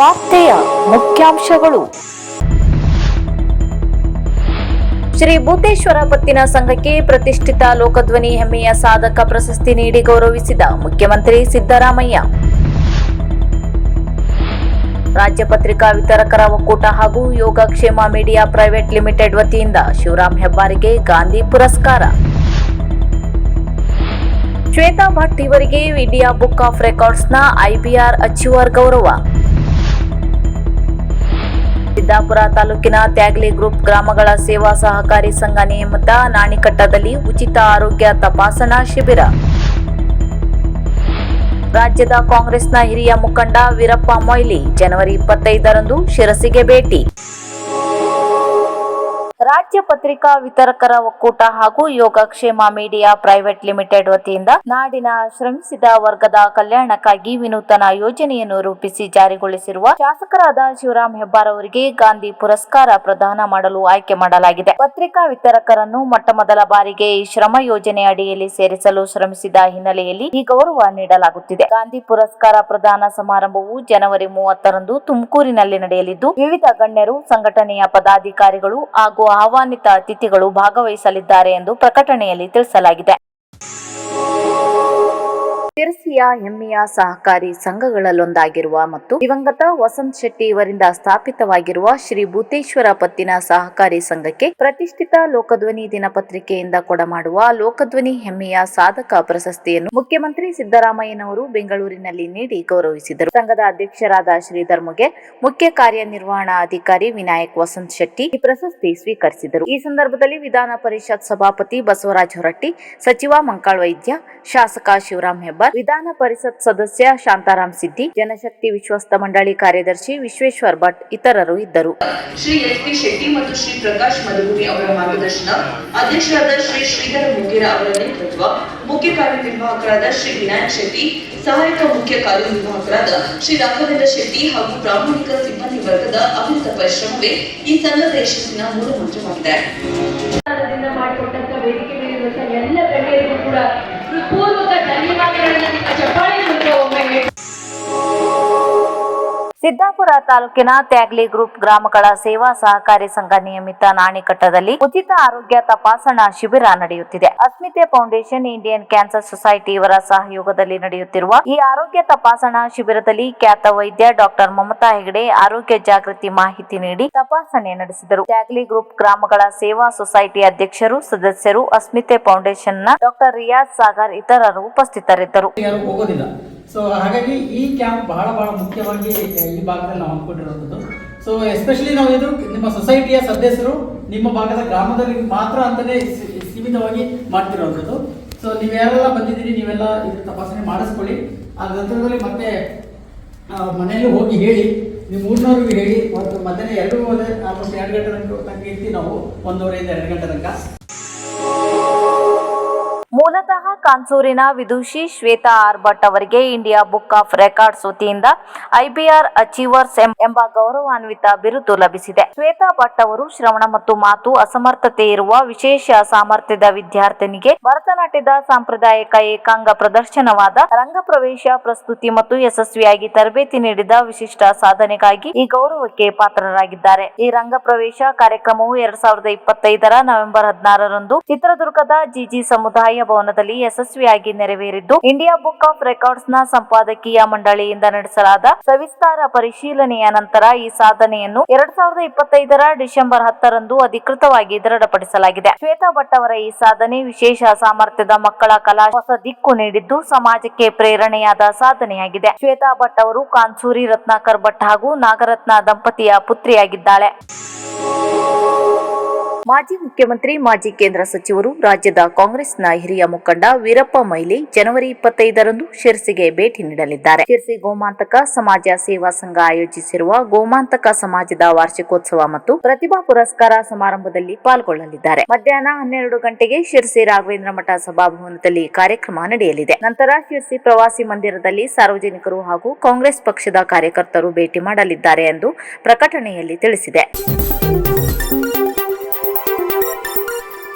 ವಾರ್ತೆಯ ಮುಖ್ಯಾಂಶಗಳು. ಶ್ರೀ ಬುದ್ದೇಶ್ವರ ಪತ್ತಿನ ಸಂಘಕ್ಕೆ ಪ್ರತಿಷ್ಠಿತ ಲೋಕಧ್ವನಿ ಹೆಮ್ಮೆಯ ಸಾಧಕ ಪ್ರಶಸ್ತಿ ನೀಡಿ ಗೌರವಿಸಿದ ಮುಖ್ಯಮಂತ್ರಿ ಸಿದ್ದರಾಮಯ್ಯ. ರಾಜ್ಯ ಪತ್ರಿಕಾ ವಿತರಕರ ಒಕ್ಕೂಟ ಹಾಗೂ ಯೋಗಕ್ಷೇಮ ಮೀಡಿಯಾ ಪ್ರೈವೇಟ್ ಲಿಮಿಟೆಡ್ ವತಿಯಿಂದ ಶಿವರಾಮ್ ಹೆಬ್ಬಾರಿಗೆ ಗಾಂಧಿ ಪುರಸ್ಕಾರ. ಶ್ವೇತಾ ಭಟ್ ಇವರಿಗೆ ಇಂಡಿಯಾ ಬುಕ್ ಆಫ್ ರೆಕಾರ್ಡ್ಸ್ನ ಐಬಿಆರ್ ಅಚೀವರ್ ಗೌರವ. ಸಿದ್ದಾಪುರ ತಾಲೂಕಿನ ತ್ಯಾಗ್ಲಿ ಗ್ರೂಪ್ ಗ್ರಾಮಗಳ ಸೇವಾ ಸಹಕಾರಿ ಸಂಘ ನಿಯಮಿತ ನಾಣಿಕಟ್ಟದಲ್ಲಿ ಉಚಿತ ಆರೋಗ್ಯ ತಪಾಸಣಾ ಶಿಬಿರ. ರಾಜ್ಯದ ಕಾಂಗ್ರೆಸ್ನ ಹಿರಿಯ ಮುಖಂಡ ವೀರಪ್ಪ ಮೊಯ್ಲಿ ಜನವರಿ ಇಪ್ಪತ್ತೈದರಂದು ಶಿರಸಿಗೆ ಭೇಟಿ. ರಾಜ್ಯ ಪತ್ರಿಕಾ ವಿತರಕರ ಒಕ್ಕೂಟ ಹಾಗೂ ಯೋಗಕ್ಷೇಮ ಮೀಡಿಯಾ ಪ್ರೈವೇಟ್ ಲಿಮಿಟೆಡ್ ವತಿಯಿಂದ ನಾಡಿನ ಶ್ರಮಿಸಿದ ವರ್ಗದ ಕಲ್ಯಾಣಕ್ಕಾಗಿ ವಿನೂತನ ಯೋಜನೆಯನ್ನು ರೂಪಿಸಿ ಜಾರಿಗೊಳಿಸಿರುವ ಶಾಸಕರಾದ ಶಿವರಾಮ್ ಹೆಬ್ಬಾರ್ ಅವರಿಗೆ ಗಾಂಧಿ ಪುರಸ್ಕಾರ ಪ್ರದಾನ ಮಾಡಲು ಆಯ್ಕೆ ಮಾಡಲಾಗಿದೆ. ಪತ್ರಿಕಾ ವಿತರಕರನ್ನು ಮೊಟ್ಟಮೊದಲ ಬಾರಿಗೆ ಈ ಶ್ರಮ ಯೋಜನೆ ಅಡಿಯಲ್ಲಿ ಸೇರಿಸಲು ಶ್ರಮಿಸಿದ ಹಿನ್ನೆಲೆಯಲ್ಲಿ ಈ ಗೌರವ ನೀಡಲಾಗುತ್ತಿದೆ. ಗಾಂಧಿ ಪುರಸ್ಕಾರ ಪ್ರದಾನ ಸಮಾರಂಭವು ಜನವರಿ ಮೂವತ್ತರಂದು ತುಮಕೂರಿನಲ್ಲಿ ನಡೆಯಲಿದ್ದು, ವಿವಿಧ ಗಣ್ಯರು, ಸಂಘಟನೆಯ ಪದಾಧಿಕಾರಿಗಳು ಹಾಗೂ ಆಹ್ವಾನಿತ ಅತಿಥಿಗಳು ಭಾಗವಹಿಸಲಿದ್ದಾರೆ ಎಂದು ಪ್ರಕಟಣೆಯಲ್ಲಿ ತಿಳಿಸಲಾಗಿದೆ. ಹೆಮ್ಮೆಯ ಸಹಕಾರಿ ಸಂಘಗಳಲ್ಲೊಂದಾಗಿರುವ ಮತ್ತು ದಿವಂಗತ ವಸಂತ್ ಶೆಟ್ಟಿ ಇವರಿಂದ ಸ್ಥಾಪಿತವಾಗಿರುವ ಶ್ರೀ ಭೂತೇಶ್ವರ ಪತ್ತಿನ ಸಹಕಾರಿ ಸಂಘಕ್ಕೆ ಪ್ರತಿಷ್ಠಿತ ಲೋಕಧ್ವನಿ ದಿನಪತ್ರಿಕೆಯಿಂದ ಕೊಡಮಾಡುವ ಲೋಕಧ್ವನಿ ಹೆಮ್ಮೆಯ ಸಾಧಕ ಪ್ರಶಸ್ತಿಯನ್ನು ಮುಖ್ಯಮಂತ್ರಿ ಸಿದ್ದರಾಮಯ್ಯನವರು ಬೆಂಗಳೂರಿನಲ್ಲಿ ನೀಡಿ ಗೌರವಿಸಿದರು. ಸಂಘದ ಅಧ್ಯಕ್ಷರಾದ ಶ್ರೀಧರ್ ಮುಗೆ, ಮುಖ್ಯ ಕಾರ್ಯನಿರ್ವಹಣಾ ಅಧಿಕಾರಿ ವಿನಾಯಕ್ ವಸಂತ್ ಶೆಟ್ಟಿ ಈ ಪ್ರಶಸ್ತಿ ಸ್ವೀಕರಿಸಿದರು. ಈ ಸಂದರ್ಭದಲ್ಲಿ ವಿಧಾನ ಪರಿಷತ್ ಸಭಾಪತಿ ಬಸವರಾಜ್ ಹೊರಟ್ಟಿ, ಸಚಿವ ಮಂಕಾಳ್ ವೈದ್ಯ, ಶಾಸಕ ಶಿವರಾಮ್ ಹೆಬ್ಬಾರ್, ವಿಧಾನ ಪರಿಷತ್ ಸದಸ್ಯ ಶಾಂತಾರಾಮ್ ಸಿದ್ದಿ ಜನಶಕ್ತಿ ವಿಶ್ವಸ್ತ ಮಂಡಳಿ ಕಾರ್ಯದರ್ಶಿ ವಿಶ್ವೇಶ್ವರ್ ಭಟ್ ಇತರರು ಇದ್ದರು. ಶ್ರೀ ಎಸ್ ಪಿ ಶೆಟ್ಟಿ ಮತ್ತು ಶ್ರೀ ಪ್ರಕಾಶ್ ಮಧುಗುರಿ ಅವರ ಮಾರ್ಗದರ್ಶನ ಅಧ್ಯಕ್ಷರಾದ ಶ್ರೀ ಶ್ರೀಧರ ಮುಗೇರ ಅವರ ನೇತೃತ್ವ ಮುಖ್ಯ ಕಾರ್ಯನಿರ್ವಾಹಕರಾದ ಶ್ರೀ ವಿನಾಯಕ್ ಶೆಟ್ಟಿ ಸಹಾಯಕ ಮುಖ್ಯ ಕಾರ್ಯನಿರ್ವಾಹಕರಾದ ಶ್ರೀ ರಾಘವೇಂದ್ರ ಶೆಟ್ಟಿ ಹಾಗೂ ಪ್ರಾಮಾಣಿಕ ಸಿಬ್ಬಂದಿ ವರ್ಗದ ಅವಿರತ ಪರಿಶ್ರಮವೇ ಈ ಸಂಘದ ಯಶಸ್ಸಿನ ಮೂಲ ಮಂತ್ರವಾಗಿದೆ. ಮಾಡಿಕೊಟ್ಟಂತ ವೇದಿಕೆ ಮೇಲಿರುವಂತ ಎಲ್ಲ ಗಣ್ಯರಿಗೂ ಕೂಡ పూర్వక ధన్యవాదాలు చెప్పాలి. ಸಿದ್ದಾಪುರ ತಾಲೂಕಿನ ತ್ಯಾಗ್ಲಿ ಗ್ರೂಪ್ ಗ್ರಾಮಗಳ ಸೇವಾ ಸಹಕಾರಿ ಸಂಘ ನಿಯಮಿತ ನಾಣಿಕಟ್ಟದಲ್ಲಿ ಉಚಿತ ಆರೋಗ್ಯ ತಪಾಸಣಾ ಶಿಬಿರ ನಡೆಯುತ್ತಿದೆ. Asmite foundation Indian cancer society ಇವರ ಸಹಯೋಗದಲ್ಲಿ ನಡೆಯುತ್ತಿರುವ ಈ ಆರೋಗ್ಯ ತಪಾಸಣಾ ಶಿಬಿರದಲ್ಲಿ ಖ್ಯಾತ ವೈದ್ಯ ಡಾಕ್ಟರ್ ಮಮತಾ ಹೆಗಡೆ ಆರೋಗ್ಯ ಜಾಗೃತಿ ಮಾಹಿತಿ ನೀಡಿ ತಪಾಸಣೆ ನಡೆಸಿದರು. ತ್ಯಾಗ್ಲಿ ಗ್ರೂಪ್ ಗ್ರಾಮಗಳ ಸೇವಾ ಸೊಸೈಟಿ ಅಧ್ಯಕ್ಷರು, ಸದಸ್ಯರು ಅಸ್ಮಿತೆ ಫೌಂಡೇಶನ್ನ ಡಾಕ್ಟರ್ ರಿಯಾಜ್ ಸಾಗರ್ ಇತರರು ಉಪಸ್ಥಿತರಿದ್ದರು. ಸೊ ಹಾಗಾಗಿ ಈ ಕ್ಯಾಂಪ್ ಬಹಳ ಬಹಳ ಮುಖ್ಯವಾಗಿ ಈ ಭಾಗದಲ್ಲಿ ನಾವು ಅಂದ್ಕೊಂಡಿರುವಂಥದ್ದು. ಸೊ ಎಸ್ಪೆಷಲಿ ನಾವು ಇದು ನಿಮ್ಮ ಸೊಸೈಟಿಯ ಸದಸ್ಯರು ನಿಮ್ಮ ಭಾಗದ ಗ್ರಾಮದಲ್ಲಿ ಮಾತ್ರ ಅಂತಲೇ ಸೀಮಿತವಾಗಿ ಮಾಡ್ತಿರುವಂಥದ್ದು. ಸೊ ನೀವು ಯಾರೆಲ್ಲ ಬಂದಿದ್ದೀರಿ, ನೀವೆಲ್ಲ ಇದು ತಪಾಸಣೆ ಮಾಡಿಸ್ಕೊಳ್ಳಿ. ಆ ನಂತರದಲ್ಲಿ ಮತ್ತೆ ಮನೆಯಲ್ಲಿ ಹೋಗಿ ಹೇಳಿ, ನಿಮ್ಮ ಮೂರ್ನವ್ರಿಗೆ ಹೇಳಿ, ಮತ್ತು ಮಧ್ಯಾಹ್ನ ಎರಡು ಆಲ್ಮೋಸ್ಟ್ ಎರಡು ಗಂಟೆ ತನಕ ತನಕ ಇರ್ತೀವಿ ನಾವು, ಒಂದೂವರೆಯಿಂದ ಎರಡು ಗಂಟೆ ತನಕ. ಮೂಲತಃ ಕಾನ್ಸೂರಿನ ವಿದುಷಿ ಶ್ವೇತಾ ಆರ್ ಭಟ್ ಅವರಿಗೆ ಇಂಡಿಯಾ ಬುಕ್ ಆಫ್ ರೆಕಾರ್ಡ್ಸ್ ವತಿಯಿಂದ ಐಬಿಆರ್ ಅಚೀವರ್ಸ್ ಎಂಬ ಗೌರವಾನ್ವಿತ ಬಿರುದು ಲಭಿಸಿದೆ. ಶ್ವೇತಾ ಭಟ್ ಅವರು ಶ್ರವಣ ಮತ್ತು ಮಾತು ಅಸಮರ್ಥತೆ ಇರುವ ವಿಶೇಷ ಸಾಮರ್ಥ್ಯದ ವಿದ್ಯಾರ್ಥಿನಿಗೆ ಭರತನಾಟ್ಯದ ಸಾಂಪ್ರದಾಯಿಕ ಏಕಾಂಗ ಪ್ರದರ್ಶನವಾದ ರಂಗ ಪ್ರವೇಶ ಪ್ರಸ್ತುತಿ ಮತ್ತು ಯಶಸ್ವಿಯಾಗಿ ತರಬೇತಿ ನೀಡಿದ ವಿಶಿಷ್ಟ ಸಾಧನೆಗಾಗಿ ಈ ಗೌರವಕ್ಕೆ ಪಾತ್ರರಾಗಿದ್ದಾರೆ. ಈ ರಂಗ ಪ್ರವೇಶ ಕಾರ್ಯಕ್ರಮವು ಎರಡ್ ಸಾವಿರದ ಇಪ್ಪತ್ತೈದರ ನವೆಂಬರ್ ಹದಿನಾರರಂದು ಚಿತ್ರದುರ್ಗದ ಜಿಜಿ ಸಮುದಾಯ ಭವನದಲ್ಲಿ ಯಶಸ್ವಿಯಾಗಿ ನೆರವೇರಿದ್ದು ಇಂಡಿಯಾ ಬುಕ್ ಆಫ್ ರೆಕಾರ್ಡ್ಸ್ನ ಸಂಪಾದಕೀಯ ಮಂಡಳಿಯಿಂದ ನಡೆಸಲಾದ ಸವಿಸ್ತಾರ ಪರಿಶೀಲನೆಯ ನಂತರ ಈ ಸಾಧನೆಯನ್ನು ಎರಡ್ ಸಾವಿರದ ಇಪ್ಪತ್ತೈದರ ಡಿಸೆಂಬರ್ ಹತ್ತರಂದು ಅಧಿಕೃತವಾಗಿ ದೃಢಪಡಿಸಲಾಗಿದೆ. ಶ್ವೇತಾ ಭಟ್ ಅವರ ಈ ಸಾಧನೆ ವಿಶೇಷ ಸಾಮರ್ಥ್ಯದ ಮಕ್ಕಳ ಕಲಾ ಹೊಸ ದಿಕ್ಕು ನೀಡಿದ್ದು ಸಮಾಜಕ್ಕೆ ಪ್ರೇರಣೆಯಾದ ಸಾಧನೆಯಾಗಿದೆ. ಶ್ವೇತಾ ಭಟ್ ಅವರು ಕಾನ್ಸೂರಿ ರತ್ನಾಕರ್ ಭಟ್ ಹಾಗೂ ನಾಗರತ್ನ ದಂಪತಿಯ ಪುತ್ರಿಯಾಗಿದ್ದಾಳೆ. ಮಾಜಿ ಮುಖ್ಯಮಂತ್ರಿ, ಮಾಜಿ ಕೇಂದ್ರ ಸಚಿವರು, ರಾಜ್ಯದ ಕಾಂಗ್ರೆಸ್ನ ಹಿರಿಯ ಮುಖಂಡ ವೀರಪ್ಪ ಮೊಯ್ಲಿ ಜನವರಿ ಇಪ್ಪತ್ತೈದರಂದು ಶಿರ್ಸಿಗೆ ಭೇಟಿ ನೀಡಲಿದ್ದಾರೆ. ಶಿರ್ಸಿ ಗೋಮಾಂತಕ ಸಮಾಜ ಸೇವಾ ಸಂಘ ಆಯೋಜಿಸಿರುವ ಗೋಮಾಂತಕ ಸಮಾಜದ ವಾರ್ಷಿಕೋತ್ಸವ ಮತ್ತು ಪ್ರತಿಭಾ ಪುರಸ್ಕಾರ ಸಮಾರಂಭದಲ್ಲಿ ಪಾಲ್ಗೊಳ್ಳಲಿದ್ದಾರೆ. ಮಧ್ಯಾಹ್ನ ಹನ್ನೆರಡು ಗಂಟೆಗೆ ಶಿರ್ಸಿ ರಾಘವೇಂದ್ರ ಮಠ ಸಭಾಭವನದಲ್ಲಿ ಕಾರ್ಯಕ್ರಮ ನಡೆಯಲಿದೆ. ನಂತರ ಶಿರ್ಸಿ ಪ್ರವಾಸಿ ಮಂದಿರದಲ್ಲಿ ಸಾರ್ವಜನಿಕರು ಹಾಗೂ ಕಾಂಗ್ರೆಸ್ ಪಕ್ಷದ ಕಾರ್ಯಕರ್ತರು ಭೇಟಿ ಮಾಡಲಿದ್ದಾರೆ ಎಂದು ಪ್ರಕಟಣೆಯಲ್ಲಿ ತಿಳಿಸಿದೆ.